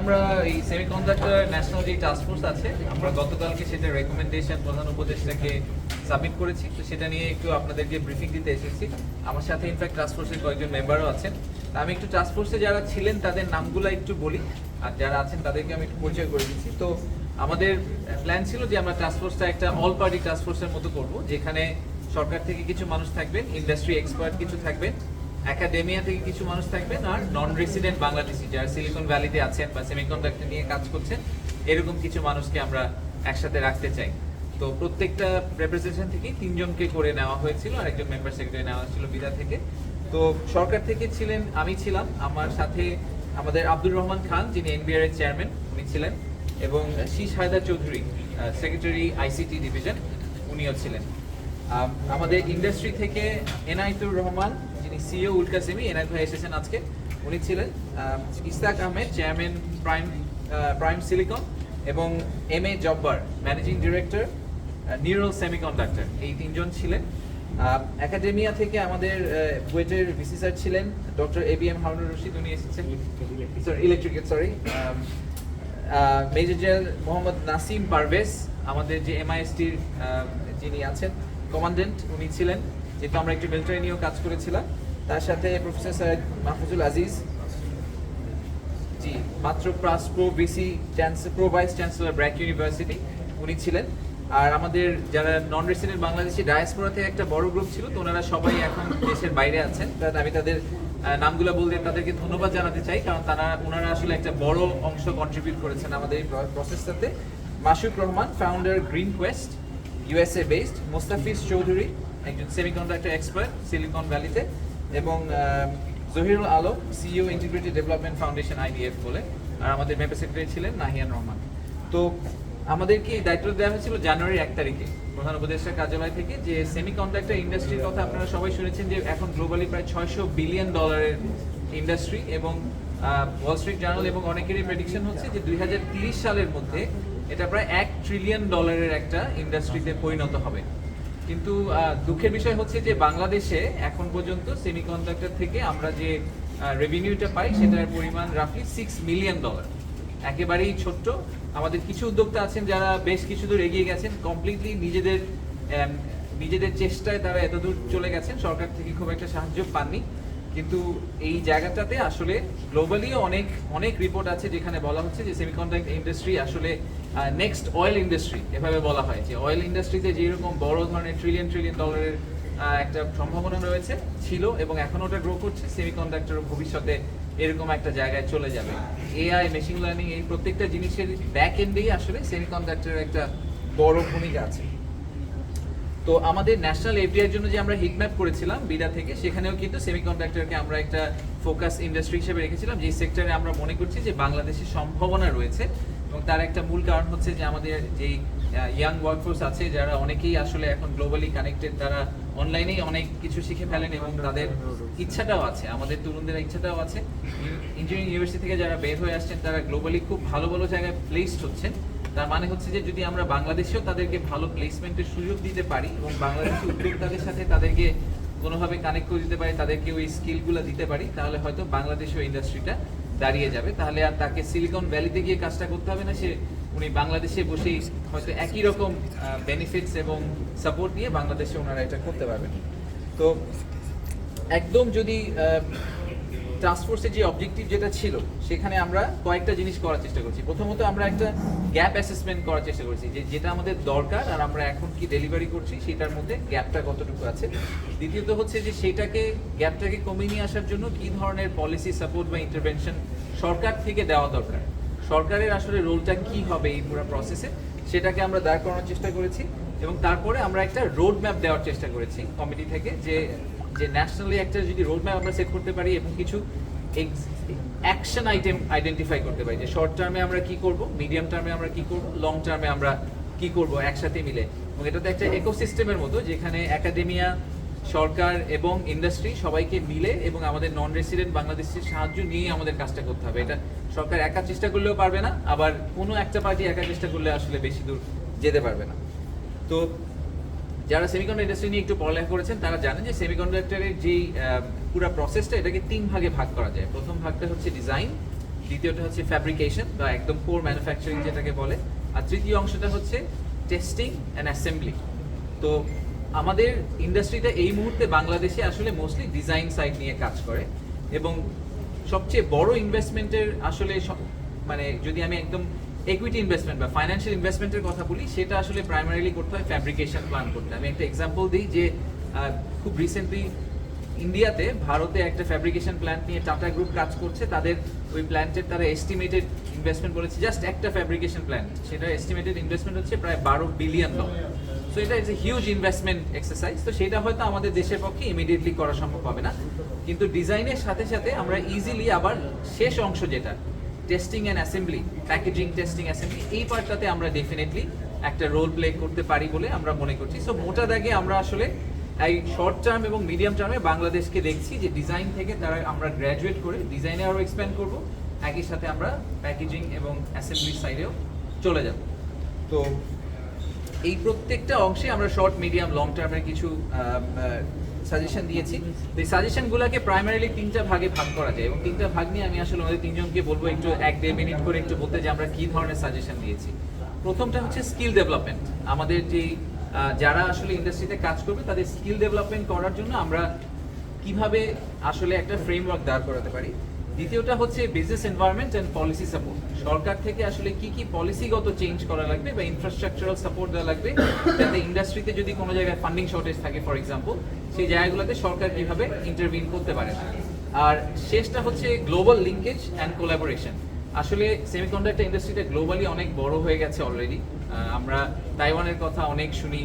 আমরা এই semiconductor national যে টাস্ক ফোর্স আছে। আমরা গতকালকে সেটা রেকমেন্ডেশন প্রধান উপদেষ্টাকে সাবমিট করেছি। তো সেটা নিয়ে একটু আপনাদেরকে ব্রিফিং দিতে এসেছি। আমার সাথে ইনফ্যাক্ট টাস্ক ফোর্সের কয়েকজন মেম্বারও আছেন। আমি একটু টাস্ক ফোর্সে যারা ছিলেন, তাদের নামগুলো একটু বলি। আর যারা আছেন, তাদেরকে আমি একটু পরিচয় করে দিচ্ছি। তো আমাদের প্ল্যান ছিল যে আমরা টাস্ক ফোর্সটা একটা অল পার্টি টাস্ক ফোর্সের মতো করব, যেখানে সরকার থেকে কিছু মানুষ থাকবেন ইন্ডাস্ট্রি এক্সপার্ট কিছু থাকবেন। একাডেমিয়া থেকে কিছু মানুষ থাকবেন আর নন রেসিডেন্ট বাংলাদেশি যারা সিলিকন ভ্যালিতে আছেন বা সেমিকন্ডাক্টর নিয়ে কাজ করছেন, এরকম কিছু মানুষকে আমরা একসাথে রাখতে চাই। তো প্রত্যেকটা রেপ্রেজেন্টেশন থেকে তিনজনকে করে নেওয়া হয়েছিল আর একজন মেম্বার সেক্রেটারি নেওয়া হয়েছিল বিদা থেকে। তো সরকার থেকে ছিলেন, আমি ছিলাম, আমার সাথে আমাদের আব্দুর রহমান খান, যিনি এনবিআর এর চেয়ারম্যান উনি ছিলেন, এবং Shish Haider Chowdhury secretary ICT division উনিও ছিলেন। আমাদের ইন্ডাস্ট্রি থেকে এনায়েতুর রহমান সিও উল্কাসেমি এনায়েত ভাই এসেছেন আজকে। উনি ছিলেন Istaq Ahmed chairman prime prime silicon এবং M A Jabbar managing director neural semiconductor এই তিনজন ছিলেন। একাডেমিয়া থেকে আমাদের বুয়েটের ভিসি ছিলেন doctor A B M Harunur Rashid, উনি এসেছেন। Sorry electric sorry major general Mohammad Nasim Parvez, আমাদের যে এমআইএসটির যিনি আছেন কমান্ডেন্ট উনি ছিলেন, যেহেতু আমরা একটু মিলিটারি নিয়েও কাজ করেছিলাম। তার সাথে প্রফেসর সৈয়দ মাহফুজুল আজিজ। জি, মাত্র প্রাস pro VC pro vice chancellor BRAC University উনি ছিলেন। আর আমাদের যারা নন রেসিডেন্ট বাংলাদেশি ডায়াসপোরা থেকে একটা বড় গ্রুপ ছিল, তো ওনারা সবাই এখন দেশের বাইরে আছেন। আমি তাদের নামগুলো বলতে তাদেরকে ধন্যবাদ জানাতে চাই, কারণ তারা, ওনারা আসলে একটা বড় অংশ কন্ট্রিবিউট করেছেন আমাদের এই প্রসেসটাতে Masuk Rahman founder Green Quest USA based Mostafiz Chowdhury, একজন সেমিকন্ডাক্টর এক্সপার্ট সিলিকন ভ্যালিতে এবং Zahirul Alam CEO integrated development foundation IDF বলে, আর আমাদের মেম্বার সেক্রেটারি ছিলেন নাহিয়ান রহমান। তো আমাদেরকে এই দায়িত্ব দেওয়া হয়েছিল জানুয়ারি এক তারিখে, প্রধান উপদেষ্টার কার্যালয় থেকে, যে সেমি সেমিকন্ডাক্টর ইন্ডাস্ট্রির কথা আপনারা সবাই শুনেছেন যে এখন গ্লোবালি প্রায় ছয়শো বিলিয়ন ডলারের ইন্ডাস্ট্রি এবং ওয়াল স্ট্রিট জার্নাল এবং অনেকেরই প্রেডিকশন হচ্ছে যে দুই সালের মধ্যে এটা প্রায় এক ট্রিলিয়ন ডলারের একটা ইন্ডাস্ট্রিতে পরিণত হবে। কিন্তু দুঃখের বিষয় হচ্ছে যে বাংলাদেশে এখন পর্যন্ত সেমিকন্ডাক্টর থেকে আমরা যে রেভিনিউটা পাই, সেটার পরিমাণ রাফলি সিক্স মিলিয়ন ডলার একেবারেই ছোট্ট। আমাদের কিছু উদ্যোক্তা আছেন যারা বেশ কিছু দূর এগিয়ে গেছেন কমপ্লিটলি নিজেদের নিজেদের চেষ্টায় তারা এতদূর চলে গেছেন। সরকার থেকে খুব একটা সাহায্য পাননি। কিন্তু এই জায়গাটাতে আসলে গ্লোবালিও অনেক অনেক রিপোর্ট আছে যেখানে বলা হচ্ছে যে সেমিকন্ডাক্টর ইন্ডাস্ট্রি আসলে নেক্সট অয়েল ইন্ডাস্ট্রি এভাবে বলা হয় যে অয়েল ইন্ডাস্ট্রিতে যেরকম বড় ধরনের ট্রিলিয়ন ট্রিলিয়ন ডলারের একটা সম্ভাবনা রয়েছে, ছিল এবং এখন ওটা গ্রো করছে সেমিকন্ডাক্টর ভবিষ্যতে এরকম একটা জায়গায় চলে যাবে। এআই মেশিন লার্নিং এই প্রত্যেকটা জিনিসের ব্যাক এন্ডেই আসলে সেমিকন্ডাক্টরের একটা বড় ভূমিকা আছে। তো আমাদের ন্যাশনাল এফডিআর জন্য যে আমরা হিট ম্যাপ করেছিলাম বিডা থেকে, সেখানেও কিন্তু সেমিকন্ডাক্টরকে আমরা একটা ফোকাস ইন্ডাস্ট্রি হিসেবে রেখেছিলাম যে সেক্টরে আমরা মনে করছি যে বাংলাদেশের সম্ভাবনা রয়েছে। এবং তার একটা মূল কারণ হচ্ছে যে আমাদের যেই ইয়াং ওয়ার্কফোর্স আছে, যারা অনেকেই আসলে এখন গ্লোবালি কানেক্টেড তারা অনলাইনেই অনেক কিছু শিখে ফেলেন এবং তাদের ইচ্ছাটাও আছে, আমাদের তরুণদের ইচ্ছাটাও আছে। ইঞ্জিনিয়ারিং ইউনিভার্সিটি থেকে যারা বের হয়ে আসছেন, তারা গ্লোবালি খুব ভালো ভালো জায়গায় প্লেসড হচ্ছেন। তার মানে হচ্ছে যে যদি আমরা বাংলাদেশেও তাদেরকে ভালো প্লেসমেন্টের সুযোগ দিতে পারি এবং বাংলাদেশি উদ্যোক্তাদের সাথে তাদেরকে কোনোভাবে কানেক্ট করে দিতে পারি তাদেরকে ওই স্কিলগুলো দিতে পারি, তাহলে হয়তো বাংলাদেশীয় ইন্ডাস্ট্রিটা দাঁড়িয়ে যাবে। তাহলে আর তাকে সিলিকন ভ্যালিতে গিয়ে কাজটা করতে হবে না, সে উনি বাংলাদেশে বসেই হয়তো একই রকম বেনিফিটস এবং সাপোর্ট নিয়ে বাংলাদেশে ওনারা এটা করতে পারবেন। তো একদম যদি ট্রান্সফোর্সের যে অবজেক্টিভ যেটা ছিল, সেখানে আমরা কয়েকটা জিনিস করার চেষ্টা করছি। প্রথমত আমরা একটা গ্যাপ অ্যাসেসমেন্ট করার চেষ্টা করছি, যে যেটা আমাদের দরকার আর আমরা এখন কি ডেলিভারি করছি, সেটার মধ্যে গ্যাপটা কতটুকু আছে। দ্বিতীয়ত হচ্ছে যে সেটাকে গ্যাপটাকে কমিয়ে নিয়ে আসার জন্য কি ধরনের পলিসি সাপোর্ট বা ইন্টারভেনশন সরকার থেকে দেওয়া দরকার? সরকারের আসলে রোলটা কি হবে এই পুরো প্রসেসে সেটাকে আমরা দাঁড় করানোর চেষ্টা করেছি এবং তারপরে আমরা একটা রোড ম্যাপ দেওয়ার চেষ্টা করেছি কমিটি থেকে, যে যে ন্যাশনালি একটা যদি রোড ম্যাপ আমরা সেট করতে পারি এবং কিছু অ্যাকশন আইটেম আইডেন্টিফাই করতে পারি, যে শর্ট টার্মে আমরা কি করব মিডিয়াম টার্মে আমরা কি করব লং টার্মে আমরা কি করব একসাথে মিলে। এবং এটা তো একটা ইকোসিস্টেমের মতো, যেখানে একাডেমিয়া সরকার এবং ইন্ডাস্ট্রি সবাইকে মিলে এবং আমাদের নন রেসিডেন্ট বাংলাদেশের সাহায্য নিয়ে আমাদের কাজটা করতে হবে। এটা সরকার একা চেষ্টা করলেও পারবে না, আবার কোনো একটা পার্টি একা চেষ্টা করলে আসলে বেশি দূর যেতে পারবে না। তো যারা সেমিকন্ডাক্টর ইন্ডাস্ট্রি নিয়ে একটু পড়ালেখা করেছেন, তারা জানেন যে সেমিকন্ডাক্টরের যেই পুরো প্রসেসটা এটাকে তিন ভাগে ভাগ করা যায়। প্রথম ভাগটা হচ্ছে ডিজাইন দ্বিতীয়টা হচ্ছে ফ্যাব্রিকেশন বা একদম কোর ম্যানুফ্যাকচারিং যেটাকে বলে। আর তৃতীয় অংশটা হচ্ছে টেস্টিং অ্যান্ড অ্যাসেম্বলি তো আমাদের ইন্ডাস্ট্রিটা এই মুহূর্তে বাংলাদেশে আসলে মোস্টলি ডিজাইন সাইড নিয়ে কাজ করে। এবং সবচেয়ে বড় ইনভেস্টমেন্টের আসলে মানে যদি আমি একদম ইকুইটি ইনভেস্টমেন্ট বা ফাইন্যান্সিয়াল ইনভেস্টমেন্টের কথা বলি, সেটা আসলে প্রাইমারিলি করতে হয় ফ্যাব্রিকেশন প্ল্যান করতে। আমি একটা এক্সাম্পল দিই যে খুব রিসেন্টলি ইন্ডিয়াতে ভারতে একটা ফ্যাব্রিকেশন প্ল্যান্ট নিয়ে টাটা গ্রুপ কাজ করছে। তাদের ওই প্ল্যান্টের তারা এস্টিমেটেড ইনভেস্টমেন্ট বলেছে। জাস্ট একটা ফ্যাব্রিকেশন প্ল্যান্ট সেটা এস্টিমেটেড ইনভেস্টমেন্ট হচ্ছে প্রায় বারো বিলিয়ন ডলার সো এটা is a huge investment exercise তো সেটা হয়তো আমাদের দেশের পক্ষে ইমিডিয়েটলি করা সম্ভব হবে না। কিন্তু ডিজাইনের সাথে সাথে আমরা ইজিলি আবার শেষ অংশ যেটা testing and assembly packaging testing assembly এই পার্টটাতে আমরা ডেফিনেটলি একটা রোল প্লে করতে পারি বলে আমরা মনে করছি। সো মোটা দাগে আমরা আসলে এই শর্ট টার্ম এবং মিডিয়াম টার্মে বাংলাদেশকে দেখছি যে ডিজাইন থেকে তারা আমরা গ্র্যাজুয়েট করে ডিজাইনে আরও এক্সপ্যান্ড করব। একই সাথে আমরা প্যাকেজিং এবং অ্যাসেম্বলির সাইডেও চলে যাব। তো এই প্রত্যেকটা অংশে আমরা শর্ট মিডিয়াম লং টার্মের কিছু সাজেশন দিয়েছি। এই সাজেশনগুলোকে প্রাইমারিলি তিনটা ভাগে ভাগ করা যায় এবং তিনটা ভাগ নিয়ে আমি আসলে আমাদের তিনজনকে বলব একটু এক দেড় মিনিট করে একটু বলতে যে আমরা কী ধরনের সাজেশন দিয়েছি। প্রথমটা হচ্ছে স্কিল ডেভেলপমেন্ট আমাদের যে যারা আসলে ইন্ডাস্ট্রিতে কাজ করবে, তাদের স্কিল ডেভেলপমেন্ট করার জন্য আমরা কীভাবে আসলে একটা ফ্রেমওয়ার্ক দাঁড় করাতে পারি। দ্বিতীয়টা হচ্ছে business environment and policy support সরকার থেকে আসলে কি কি পলিসিগত চেঞ্জ করা লাগবে বা ইনফ্রাস্ট্রাকচারাল সাপোর্ট দেওয়া লাগবে? যাতে ইন্ডাস্ট্রিতে যদি কোনো জায়গায় ফান্ডিং শর্টেজ থাকে ফর এক্সাম্পল সেই জায়গাগুলোতে সরকার কীভাবে ইন্টারভিন করতে পারে? আর শেষটা হচ্ছে গ্লোবাল লিঙ্কেজ অ্যান্ড কোলাবোরেশন আসলে সেমিকন্ডাক্টর ইন্ডাস্ট্রিটা গ্লোবালি অনেক বড় হয়ে গেছে অলরেডি আমরা তাইওয়ানের কথা অনেক শুনি।